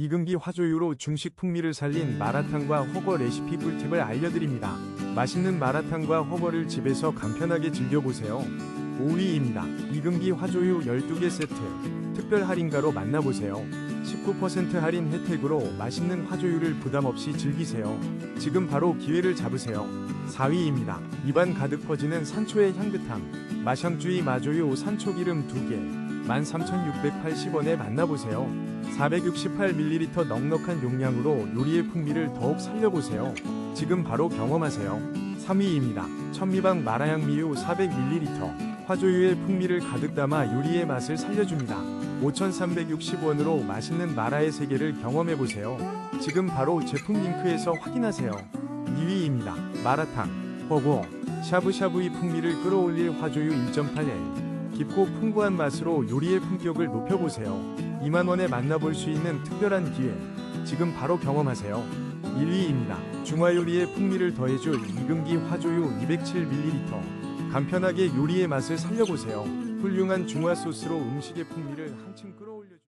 이금기 화조유로 중식 풍미를 살린 마라탕과 허거 레시피 꿀팁을 알려드립니다. 맛있는 마라탕과 허거를 집에서 간편하게 즐겨보세요. 5위입니다. 이금기 화조유 12개 세트. 특별 할인가로 만나보세요. 19% 할인 혜택으로 맛있는 화조유를 부담 없이 즐기세요. 지금 바로 기회를 잡으세요. 4위입니다. 입안 가득 퍼지는 산초의 향긋함. 마향주의 마조유 산초기름 2개. 13,680원에 만나보세요. 468ml 넉넉한 용량으로 요리의 풍미를 더욱 살려보세요. 지금 바로 경험하세요. 3위입니다. 천미방 마라향 미유 400ml. 화조유의 풍미를 가득 담아 요리의 맛을 살려줍니다. 5,360원으로 맛있는 마라의 세계를 경험해보세요. 지금 바로 제품 링크에서 확인하세요. 2위입니다. 마라탕, 허거, 샤브샤브의 풍미를 끌어올릴 화조유 1.8L. 깊고 풍부한 맛으로 요리의 품격을 높여보세요. 2만원에 만나볼 수 있는 특별한 기회. 지금 바로 경험하세요. 1위입니다. 중화요리의 풍미를 더해줄 이금기 화조유 207ml. 간편하게 요리의 맛을 살려보세요. 훌륭한 중화 소스로 음식의 풍미를 한층 끌어올려줍니다.